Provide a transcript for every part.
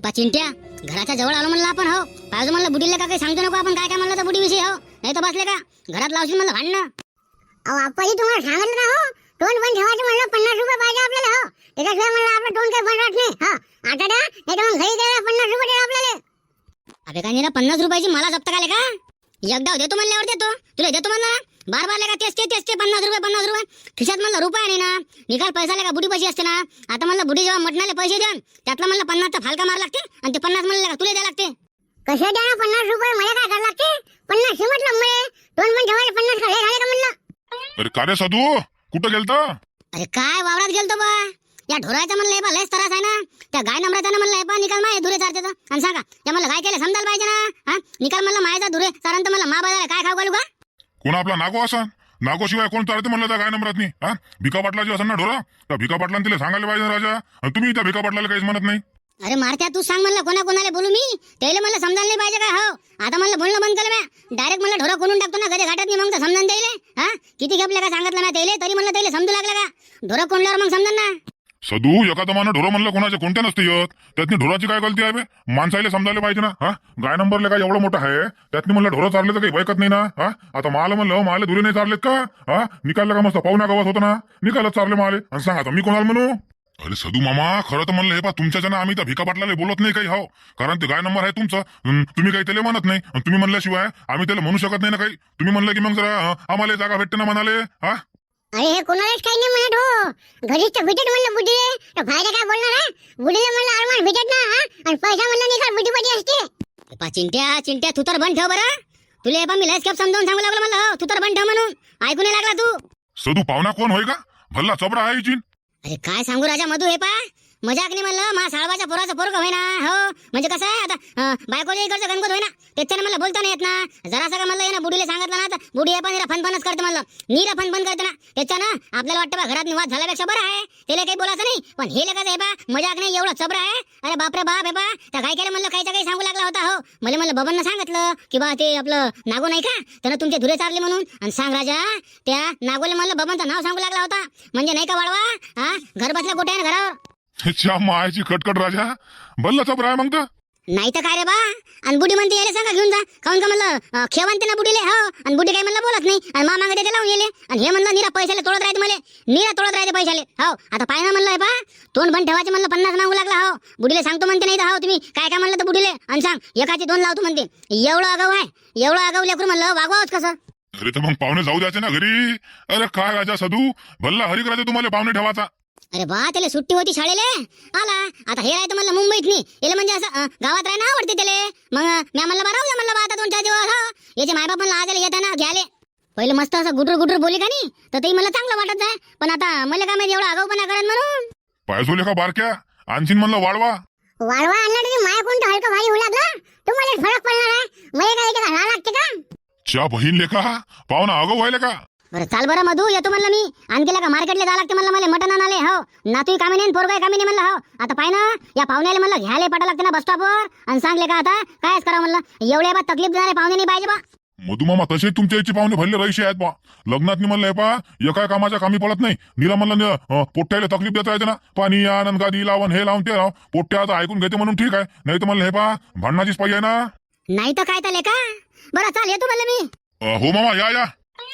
हे पा चिंट्या घराच्या जवळ आलो म्हणलं आपण हो. पाहिजे म्हणलं बुडीला का काही सांगतो नको आपण काय काय म्हणलं तर बुडी विषयी हो. नाही तर बसले का? घरात लावशील म्हणलं भांडणं. अहो आप्पाजी तुम्हाला सांगितलं ना हो. तोंड बंद ठेवायचं म्हणलं पन्नास रुपये पाहिजे आपल्याला हो. त्याच्याशिवाय म्हणलं आपलं तोंड काही बंद राहत नाही हा. आता द्या नाही तर मग घरी द्या पन्नास रुपये द्या आपल्याला. अबे काय निरा पन्नास रुपयाची मला जप्त काले का? एकदा देतो म्हणल्यावर देतो. तुला देतो म्हणलं बार बार लेका तेच ते तेच ते पन्नास रुपये पन्नास रुपये। खिशात म्हणलं रुपये नाही ना? निकाल पैसा लेका बुडी पैसे असते ना? आता म्हणलं बुडी जेव्हा मटणाले पैसे देऊन त्यातला म्हणलं पन्नासचा फालका मार लागते आणि ते पन्नास म्हणलं का तुला द्या लागते. कशा द्या ना पन्नास रुपये? मला काय करावं लागते? पन्नास हे म्हटलं मुळे तोंड बंद ठेवायला पन्नास खाले झाले का म्हणलं? अरे का रे साधू? कुठं गेलत? अरे काय वावरात गेलतो बा? या ढोरायचा म्हणलं हे बा लयच त्रास आहे ना? त्या गाय नंबराचा म्हणलं हे बा निकाल माय धुरे चारते तर. आणि सांगा त्या म्हणलं काय केलं समजायला पाहिजे ना? हा? निकाल म्हणलं मायचा धुरे तर म्हणलं मा बाजारा काय खाऊ घालू का? कोण आपला नागो असा नागो शिवाय कोण चालते म्हणलं त्या काय नंबरात नाही हा? भिका पाटलाची असं ना ढोरा? त्या भिका पाटलाने तिला सांगायला पाहिजे ना राजा. आणि तुम्ही त्या भिका पाटलाला काहीच म्हणत नाही. अरे मारत्या तू सांग म्हणलं कोणा कोणाला बोलू मी? त्याला म्हणलं समजायला नाही पाहिजे काय हो? आता म्हणलं बोलणं बंद केलं म्या. डायरेक्ट म्हणलं ढोरा कोणून टाकतो ना कधी घाटात नाही मग तर द्यायला. द्यायले हा? किती घेपले का सांगितलं ना त्याला तरी म्हणलं त्याला समजू लागलं का? ढोरा कोणल्यावर मग समजा ना? सदू एका दमानं ढोरं म्हणलं कोणाचे? कोणत्या नसते येत? त्यातनी ढोराची काय गलती आहे बे? माणसाला समजायला पाहिजे ना हा? गाय नंबरला काय एवढं मोठं आहे? त्यातनी म्हणलं ढोरं चालले तर काही भयकत नाही ना हा? आता माल म्हणलं माले धुरे नाही चारलेत का? हा? निकालला का मस्त? पाहुणा गावात होतं ना? निकालच चारले माले. आणि सांग आता मी कोणाला म्हणू? अरे सदू मामा खरं तर म्हणलं हे पा तुमच्याच्या आम्ही त्या भिका पाटलाला बोलत नाही काही हो. कारण ते गाय नंबर आहे तुमचं. तुम्ही काही त्याला म्हणत नाही. तुम्ही म्हणल्याशिवाय आम्ही त्याला म्हणू शकत नाही ना काही. तुम्ही म्हणलं की मग जरा आम्हाला जागा भेटते ना म्हणाले हा? अरे हे कोणालाच काही नाही म्हणत हो. घरीच तर भेटत म्हणलं बुडीले तर फायदा काय बोलणार आहे बुडीले म्हणलं अरमान भेटत ना हा? आणि पैसा म्हणलं निकाल बुडी पाठी असते? पा चिंट्या चिंट्या तू तर बंद ठेव बरं. तुला बा मी लयच खेप समजावून सांगू लागलो म्हणलं हो. तू तर बंद ठेव म्हणून. ऐकू नाही लागला तू. सदू पाहुणा कोण होय का? भल्ला चपडा आहे अरे काय सांगू राजा मधू हे पा मजाक नाही म्हणलं मा साळवाच्या पोराचं पोरग होय ना हो? म्हणजे कसं आहे आता? बायकोच्या इकडचं गणगोत होय ना त्याच्यानं म्हणलं बोलता नाही येत ना. जरा सगळं म्हणलं ना बुडीला सांगितलं ना तर बुडी पण निरा फनफनच करते म्हणलं. नीरा फनफन करते ना. त्याच्यानं आपल्याला वाटतं बा घरात निवास झाल्यापेक्षा बरं आहे. त्याला काही बोलायचं नाही. पण हे लेखाचं आहे बा मजाक नाही एवढं चबर आहे. अरे बापरे बाप हे बा. त्या काय केलं म्हणलं काहीच्या काही सांगू लागला होता हो. मला म्हणलं बाबांना सांगितलं की बा ते आपलं नागो नाही का? त्यानं तुमचे धुरे चारले म्हणून. आणि सांग राजा त्या नागोले म्हणलं बाबांचं नाव सांगू लागला होता. म्हणजे नाही का वाढवा हा? घर बसल्या कुठे आहे ना घरावर. च्या मायाची खटखट राजा. भल्ला चपडा आहे मग तर नाही तर काय रे बा? आणि बुडी म्हणते याले सांगा घेऊन जा. काऊन का म्हणलं अं, खेवान ना बुडीले हो. आणि बुडी काय म्हणलं बोलत नाही. आणि मा मागे ते लावून गेले. आणि हे म्हणलं निरा पैशाले तोडत राहते मला. निरा तोडत राहते पैशाले. हो. आता पाय ना म्हणलं हे बा तोंड बंद ठेवायचे म्हणलं पन्नास मागू लागला हो. बुडीले सांगतो म्हणते नाही तर हो तुम्ही काय काय म्हणलं तर बुडीले आणि सांग एकाचे दोन लावतो म्हणते. एवढं आगाऊ आहे एवढं आगाऊ लेकरू म्हणलं वागवाच कसं. अरे तर मग पाहुणे जाऊ द्यायचे ना घरी. अरे काय राजा सदू? भल्ला हरिक राजा तुम्हाला पाहुणे ठेवायचा. अरे बा त्याला सुट्टी होती शाळेले? आला आता हे राहतं म्हणलं मुंबईत नाही याला म्हणजे असं गावात राहणं आवडते त्याले. मग मी म्हणलं बा राहू म्हणलं बा आता दोन चार दिवस हो. याचे मायबाप म्हणलं आज येताना घ्याले पहिले मस्त असं गुडर गुडर बोली का नाही? तर ते मला चांगलं वाटत आहे पण आता मला काय माहिती एवढा आगाऊपणा करेन म्हणून. पायसोले का बारक्या? आणखीन म्हणलं वाढवा वाढवा आणला तरी माया कोणतं हलकं भारी होऊ लागला? तुम्हाला फरक पडणार आहे. मला काय लागते का? च्या बहीण लेखा पाहुणा अगो व्हायला का? बरं चाल बरं मधू येतो म्हणलं मी. आणखी का मार्केटला जावं लागते म्हणलं मला मटण आणाले हो. नातूही कामी नाही पोरगाय कामी नाही म्हणलं हो. आता पाय ना या पाहुण्याला म्हणलं घ्यायला पाठा लागते ना बस स्टॉपवर आणि सांगले का आता कायच करा म्हणलं? एवढ्या बा तकलीफ देणारे पाहुणे नाही पाहिजे बा. मधुमामा तसे तुमच्या याचे पाहुणे भरले रहिशी आहेत बा. लग्नात मी म्हणलंय पा एका कामाच्या कामी पडत नाही. निरा म्हणलं अं, पोट्याला तकलीफ देता येते ना. पाणी आणन गादी लावून हे लावून ते लावून पोट्या आता ऐकून घेते म्हणून ठीक आहे. नाही तर म्हणलं हे पा भांडणाचीच पाहिजे ना. नाही तर काय तले का बरं चाल येतो म्हणलं मी. हो मामा या या.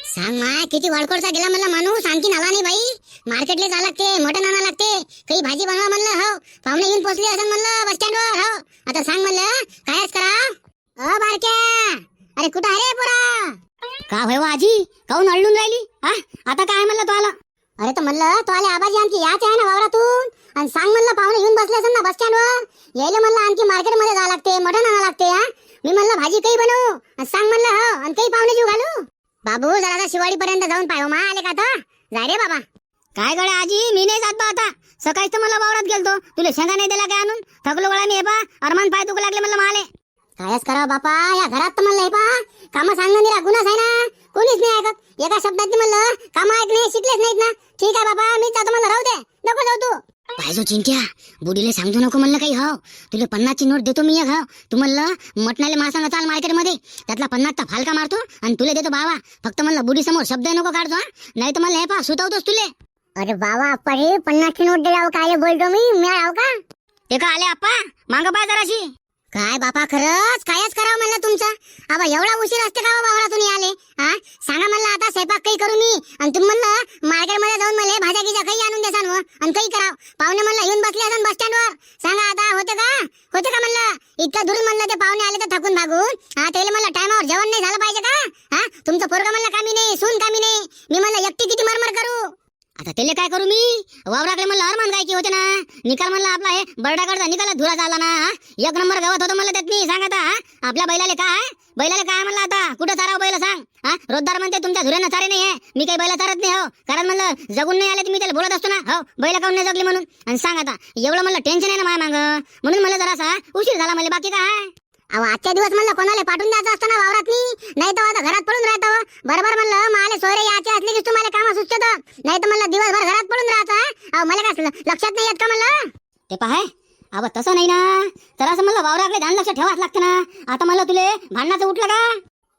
सांग माय किती वाडकोडचा गेला म्हणलं माणूस आणखी आला नाही बाई. मार्केटला जा लागते मटण आणा लागते काही भाजी बनवा म्हणलं हो. पाहुणे येऊन पोचले असं म्हणलं बस स्टँडवर हो. आता सांग म्हणलं कायच करा? अ बारक्या. अरे कुठं आहे पोरा? का होय आजी? काऊन अडलून राहिली? हा? आता काय म्हणलं तो आला? अरे तर म्हणलं तो आले आबाजी आणखी याच आहे ना वावरातून. आणि सांग म्हणलं पाहुणे येऊन बसले असेल ना बस स्टँडवर. यायला म्हणलं आणखी मार्केटमध्ये जावं लागते मटण आणा लागते हा. मी म्हणलं भाजी काही बनवू? आणि सांग म्हणलं हो. आणि काही पाहुणे जीव घालू? बाबू जरा शिवाडी पर्यंत जाऊन पाहू मा आले का जाय रे बाबा. काय गड्या आजी? मी नाही जात बा आता. सकाळीच तर मला वावरात गेलतो. तुला शेंगा नाही दिला काय आणून? थकलो गळा मी हे पा. अरमान पाय दुखू लागले म्हणलं माले. कायच करावं बापा या घरात तर म्हणलं हे पा. कामं सांगणं निरा गुन्हाच आहे ना. कोणीच नाही ऐकत. एका शब्दात म्हणलं काम ऐक नाही शिकलेच नाहीत ना. ठीक आहे बाबा मी जातो म्हणलं राहू दे. नको जाऊ तू. पाहिजो चिंट्या बुडीले सांगतो नको म्हणलं काही हो. तुला पन्नासची नोट देतो मी एक हो. तू म्हणलं मटणाले मासांग चाल मार्केटमध्ये. त्यातला पन्नासचा फालका मारतो आणि तुला देतो बाबा फक्त म्हणलं बुडी समोर शब्द नको काढतो हा. नाही तर म्हणलं हे पा सुतवतोस तुले. अरे बाबा परे पन्नासची नोट दिलाव काय बोलतो मी? मिळाव का? ते का आले आप्पा? मांग पा जराशी. काय बापा खरंच कायच करावं म्हणलं तुमचं? आबा एवढा उशीर असते का हो वावरातून आले हा? सांगा म्हणलं आता स्वयंपाक काही करू मी. आणि तुम्ही म्हणलं मार्केटमध्ये जाऊन मला भाज्या गिजा काही आणून देसान व आणि काही कराव. पाहुणे म्हणलं येऊन बसले अजून बस स्टँडवर सांगा आता होते का? होते का? म्हणलं. इतकं दुरून म्हणलं ते पाहुणे आले तर थकून भागून. हा त्याला म्हणलं टायमावर जेवण नाही झालं पाहिजे का? हा तुमचं पोरगा म्हणलं कामी नाही सून कामी नाही. मी म्हणलं एकटी किती मरमर करू? आता त्याला काय करू मी? वावराकडे म्हणलं हरमान गायची होते ना. निकाल म्हणलं आपला हे बरडाकडचा निकाल धुरा झाला ना. हा? एक नंबर गवत होतं म्हणलं त्यात मी. सांग आता हा? आपल्या बैलाले काय बैलाले काय म्हणलं आता? कुठं चाराव बैल सांग हा? रोजदार म्हणते तुमच्या धुऱ्यानं चारे नाही आहे मी काही बैला चारत नाही हो. कारण म्हणलं जगून नाही आले तर मी त्याला बोलत असतो ना हो? बैला काऊन नाही जगली म्हणून? आणि सांग आता एवढं म्हणलं टेन्शन आहे ना माय मांग? म्हणून मला जरासा उशीर झाला मला बाकी काय? अहो आजच्या दिवस म्हणलं कोणाला पाठवून द्यायचं असतं ना वावरात नाही तर आता घरात पडून राहतो हो? बरोबर म्हणलं माले सोयरे याचे असले की तुम्हाला काम सुचत नाही तर म्हणलं दिवसभर घरात पडून राहतं अहो मला काय ल- लक्षात नाही येत का म्हणलं ते पहाय अबा तसं नाही ना तर असं म्हणलं वावराकडे ध्यान लक्ष ठेवाच लागतं ना. आता म्हणलं तुले भांडणाचं उठलं का?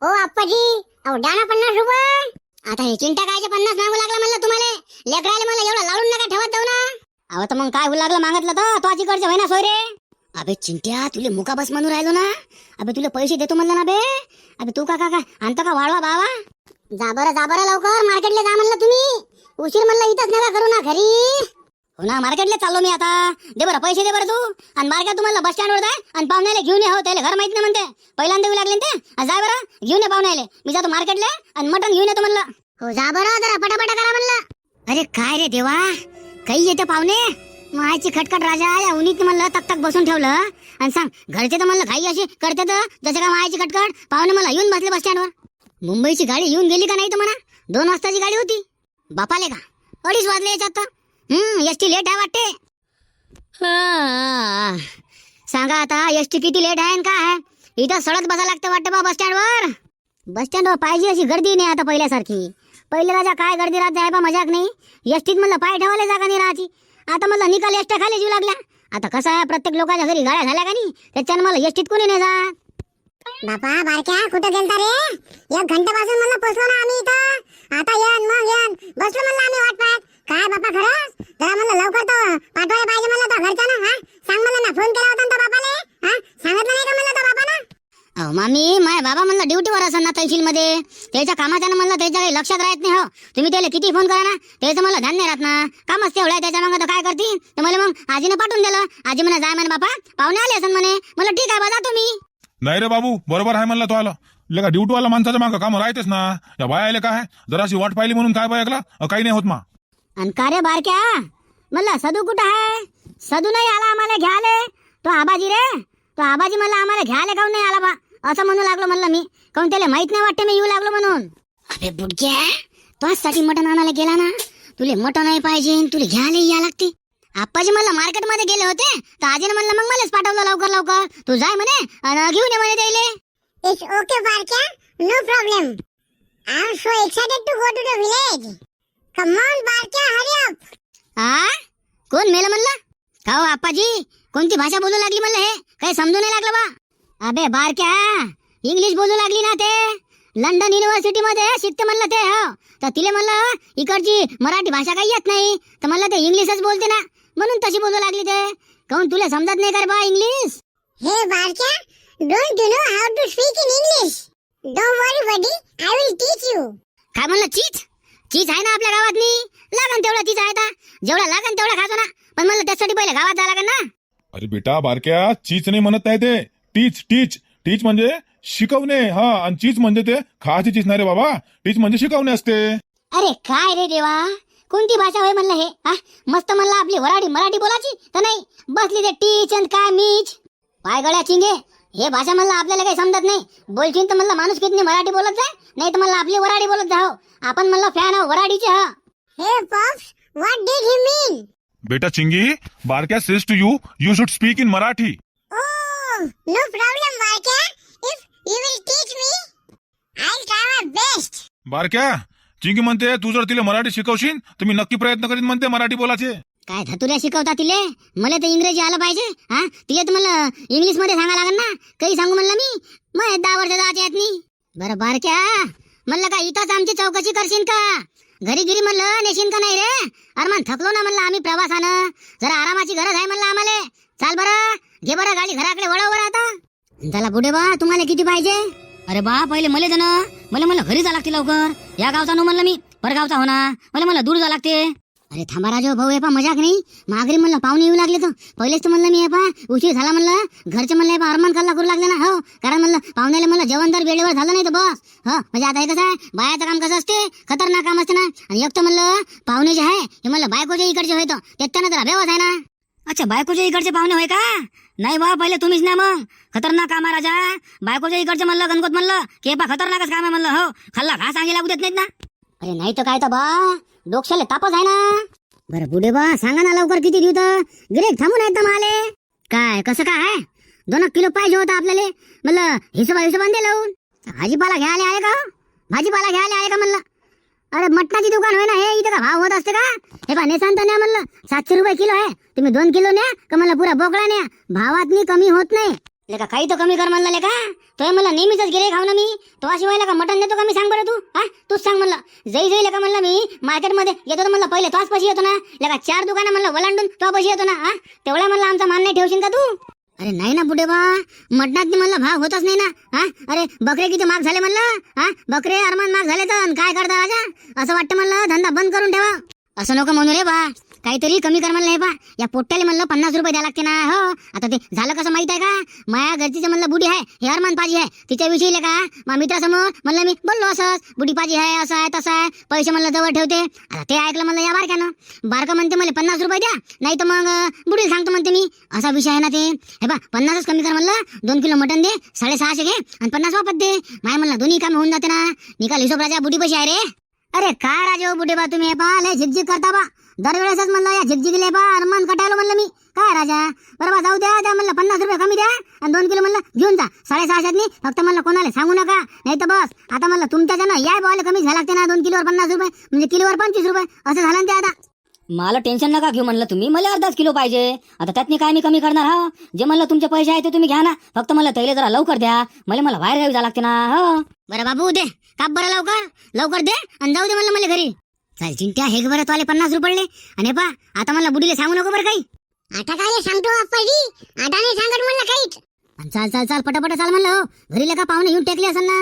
ओ आप्पाजी. अहो द्या ना पन्नास रुपये. आता हे चिंता कायचे पन्नास मागू लागला म्हणलं तुम्हाला. लेकराले मला एवढं लावून नका ठेवत जाऊ ना. अहो तर मग काय होऊ लागलं मागितलं तर? तो आजीकडचे होय ना सोय रे अबे चिंट्या तुले मुका बस म्हणून राहिलो ना. अबे तुला पैसे देतो म्हणलं ना बे. अबे तू का का काय आणतो का वाळवा बावा? जा बरं जा बरं लवकर. मार्केटला जा म्हणलं तुम्ही. उशीर म्हणलं इथंच नका करू ना घरी. हो ना मार्केटला चाललो मी आता. दे बरं पैसे दे बरं तू. आणि मार्केट तुम्हाला बस स्टँडवर जाय आणि पाहुण्याला घेऊन ये हो त्याला घर माहीत नाही म्हणते. पहिल्यांदा येऊ लागले ते? जाय बरं घेऊन ये पाहुण्याला. मी जातो मार्केटला आणि मटण घेऊन येतो म्हणलं. हो जा बरं जरा पटापटा करा म्हणलं. अरे काय रे देवा? काही येते पाहुणे? मायची खटखट राजा या उन्हीत म्हणलं तक तक बसून ठेवलं. आणि सांग घरचे तर म्हणलं घाई अशी करते तर जसं का मायाची खटखट. पाहुणे मला येऊन बसले बस स्टँडवर मुंबईची गाडी येऊन गेली का नाही तर म्हणा? दोन वाजताची गाडी होती. बापाले का? अडीच वाजले याच्यात तर. हम्म एस टी लेट आहे वाटते. हा. सांगा आता एस टी किती लेट आहे आणि काय आहे? इथं सडत बसा लागतं वाटतं बा बस स्टँडवर बस स्टँडवर पाहिजे अशी गर्दी नाही आता पहिल्यासारखी. पहिले राजा काय गर्दी राहते आहे बा मजाक नाही? एस टीत म्हणलं पाय ठेवायला जागा नाही राहती आता म्हणलं निकाल एसट्या खाली जीव लागल्या आता कसं आहे प्रत्येक लोकांच्या घरी गाड्या झाल्या का नाही? त्याच्यानं मला एस टीत कोणी नाही जात. बापा बारक्या कुठं गेलता रे? एक घंट्यापासून म्हणलं पोचलो ना आम्ही इथं. आता येन मग येन. बसलो म्हणलं आम्ही वाट पाहत. काय बापा खरंच? जरा म्हणलं लवकर तर पाठवायला पाहिजे म्हणलं तर घरच्या ना हा? सांग म्हणलं ना फोन केला होता ना त्या बापाले? हा? सांगितलं नाही का म्हणलं त्या बापानं? अहो मामी माय बाबा म्हणलं ड्युटीवर असेल ना तहसील मध्ये त्याच्या कामाच्या म्हणलं त्याच्या काही लक्षात राहत नाही हो. तुम्ही त्याला किती फोन करा ना त्याचं मला ध्यान नाही राहत ना. कामच तेवढं आहे त्याच्या मग काय करतील? तर मला मग आजीनं पाठवून दिलं. आजी म्हणे जाय म्हणे बापा पाहुणे आले असेल म्हणे. मला ठीक आहे बघा तुम्ही. नाही रे बाबू बरोबर आहे म्हणलं तो आला. लेका ड्युटीवाला माणसाच्या मागं काम राहतेच ना. या बाया आले काय? जराशी वाट पाहिली म्हणून काय बाय ऐकला अ, काही नाही होत मा. आणि का रे बारक्या? म्हणलं सदू कुठं आहे? सदू नाही आला आम्हाला घ्याले तो आबाजी रे? तो आबाजी मला आम्हाला घ्यायला काऊन नाही आला बा? असं म्हणू लागलो म्हणलं मी. काऊन त्याला माहीत नाही वाटतं मी येऊ लागलो म्हणून. अबे बुडक्या तुझ्यासाठी मटण आणायला गेला ना? तुले मटण नाही पाहिजे आणि तुला घ्यायला या लागते. आप्पाजी मला मार्केटमध्ये गेले होते? तर आजीने म्हणलं मग मलाच पाठवलं लवकर लवकर. तू जाय म्हणे आणि घेऊन ये म्हणे त्याले. It's okay Barkya. No problem I am so excited to go to the village come on Barkya hurry up आ? कोण मेलं म्हणलं? का हो आप्पाजी? कोणती भाषा बोलू लागली म्हणलं हे? काही समजू नाही लागलं बा. अबे बारक्या. इंग्लिश बोलू लागली ना ते. लंडन युनिव्हर्सिटी मध्ये शिकते म्हणलं ते हो. तर तिले म्हणलं इकडची मराठी भाषा काही येत नाही. तर म्हणलं ते इंग्लिशच बोलते ना. म्हणून तशी बोलू लागली ते. काऊन तुला समजत नाही कर बा English hey Barkya don't you know how to speak in English don't worry buddy I will teach you काय म्हणलं चीज चीज आहे ना आपल्या गावात नी लागन तेवढा चीज आहे आता जेवढा लागन तेवढा खातो ना. पण म्हणलं त्यासाठी पहिले गावात जावं लागेल ना. अरे बेटा बारक्या चीच नाही म्हणत नाही ते. टीच टीच. टीच म्हणजे शिकवणे. हा आणि चीच म्हणजे ते खायची चीच नाही रे बाबा. टीच म्हणजे शिकवणे असते. अरे काय रे देवा? कोणती भाषा होय म्हणलं हे? हा? मस्त म्हणलं आपली वराडी मराठी बोलायची? तर नाही. बसली ते टीच आणि काय मीच? पाय गळ्या चिंगे. हे भाषा म्हणलं आपल्याला काही समजत नाही. बोलशील तर म्हणलं माणूस किती मराठी बोलत जाय. नाही तर म्हणलं आपली वराडी बोलत जाओ आपण म्हणलं फॅन आहो वराडीचे हा. हे pops what did he mean बेटा Chingi Barkya says to you you should speak in Marathi. Oh, no problem, Barka. If you will teach me, I'll try my best. बारक्या चिंगी म्हणते तू जर तिला मराठी शिकवशील तर मी नक्की प्रयत्न करीन म्हणते मराठी बोलायचे. काय धतुऱ्या शिकवता तिले? मला तर इंग्रजी आलं पाहिजे हा. तिला तर मला इंग्लिशमध्ये सांगा लागेल ना. काही सांगू म्हणलं मी? मग दहा वर्ष जायचे आहेत मी बरं बारक्या. म्हणलं का इथंच आमची चौकशी करशील का? घरी गिरी म्हणलं नेशीन का नाही रे? अरे मन थकलो ना म्हणलं आम्ही प्रवासानं. जरा आरामाची गरज आहे म्हणलं आम्हाला. चाल बरं. घे बरं गाडी घराकडे वळव आता. चला पुढे बा तुम्हाला किती पाहिजे? अरे बा पहिले मले जण. मला मला घरी जा लागते लवकर. या गावचा नो म्हणलं मी परगावचा हो ना मला मला दूर जा लागते. अरे थांबा राजा भाऊ हे पा मजाक नाही? माघारी म्हणलं पाहुणे येऊ लागले तर. पहिलेच तर म्हणलं मी हे पा उशीर झाला म्हणलं. घरचे म्हणलं हे पा अरमान खाल्ला करू लागले ना हो. कारण म्हणलं पाहुण्याला म्हणलं जेवण जर वेळेवर झालं नाही तर बस. हो म्हणजे आता हे कसं आहे बायाचं काम कसं असते? खतरनाक काम असते ना. आणि एक तर म्हणलं पाहुणे जे आहे हे म्हणलं बायकोच्या इकडचे होय तर. त्याच्यानं तर अभ्यास आहे ना. अच्छा बायकोच्या इकडचे पाहुणे होय का? नाही बा पहिले तुम्हीच ना मग. खतरनाक काम आहे राजा. बायकोच्या इकडचं म्हणलं गणगोत म्हणलं की बा खतरनाकच काम आहे म्हणलं हो. खाल्ला घास सांगे लागू देत नाहीत ना? अरे नाही तर काय तर बा. लोकशाले तापच आहे ना. बरं पुढे बा सांगा ना लवकर किती देऊ तर. गिरेक थांबून आहेत ना माले. काय कसं काय आहे? दोन एक किलो पाहिजे होता आपल्याला. म्हणलं हिशोबा हिशोबान दे लावून. भाजीपाला घ्यायला आहे का? भाजीपाला घ्यायला आहे का म्हणलं? अरे मटणाची दुकान होय ना हे इथं का भाव होत असते का? हे पा नेसांत न्या म्हणलं. सातशे रुपये किलो आहे. तुम्ही दोन किलो न्या का मला पुरा बोकळा न्या. भावात कमी होत नाही. लेका काही तर कमी कर म्हणलं लेका. तो मला नेहमीच गिरे खाऊ ना मी. तो शिवायला का मटन देतो का मी सांग बरं तू? हा? तूच सांग म्हणलं. जाई जाईल का म्हणलं मी मार्केटमध्ये येतो तर म्हणलं पहिले तोच पैसे येतो ना. लगा चार दुकानं म्हणलं वलांडून तो पैसे येतो ना हा? तेवढा म्हणलं आमचा मान नाही ठेवशील का तू? अरे नाही ना पुढे बा. मटणात म्हणलं भाव होतच नाही ना हा? अरे बकरे किती माग झाले म्हणलं हा? बकरे अरमान माग झाले तर काय करता राजा? असं वाटतं म्हणलं धंदा बंद करून ठेवा. असं नको म्हणू रे बा. काहीतरी कमी कर म्हणलं हे बा या पोट्याले म्हणलं पन्नास रुपये द्या लागते ना. हो. आता ते झालं कसं माहीत आहे का? माया गर्दीचं म्हणलं बुडी आहे हे अरमान पाजी आहे. तिच्याविषयी का? मा मित्रासमोर म्हणलं मी बोललो असंच. बुडी पाजी आहे असं आहे तसं आहे. पैसे म्हणलं जवळ ठेवते. आता ते ऐकलं म्हणलं या बारक्यानं. बारका म्हणते मला पन्नास रुपये द्या. नाही तर मग बुडी सांगतो म्हणते मी. असा विषय आहे ना ते. हे बा पन्नासच कमी कर म्हणलं. दोन किलो मटन दे साडेसहाशे घे आणि पन्नास वापस दे. माय म्हणलं दोन्ही कामे होऊन जाते ना. निकाल हिशोब राजा बुडी पैसे आहे रे? अरे काय राजा हो, बुडे बा तुम्ही हे पा लय झिकझिक करता बा. दरवेळेसच म्हणलं या झिकझिकीले बा अरमान कटायलो म्हणलं मी. काय राजा? बरोबर जाऊ द्या द्या म्हणलं पन्नास रुपये कमी द्या. आणि दोन किलो म्हणलं घेऊन जा. साडेसहाशेतनी फक्त म्हणलं कोणाला सांगू नका. नाही तर बस. आता म्हणलं तुमच्या जण याय बॉल कमी झाला लागते ना दोन किलोवर पन्नास रुपये. म्हणजे किलोवर पंचवीस रुपये. असं झालं ना ते आता. मला टेन्शन नका घेऊ म्हणलं तुम्ही. मला अर्धाच किलो पाहिजे. आता त्यातनी काय मी कमी करणार हा? जे म्हणलं तुमचे पैसे आहे ते तुम्ही घ्या ना. फक्त मला तैले जरा लवकर द्या. मला मला बाहेर जावं लागते ना हो? बरं बाबू दे. काप बरं लवकर. लवकर दे आणि जाऊ दे म्हणलं मला घरी. चल चिंट्या हे बरं तुला पन्नास रुपये पडले आणि पा आता मला बुडीला सांगू नको बरं काही. आता काय सांगतो आप्पाजी आता नाही सांगत म्हणलं काहीच. चाल चाल चाल पटापट चाल म्हणलं हो. घरी का पाहुणे येऊन टेकले असेल ना.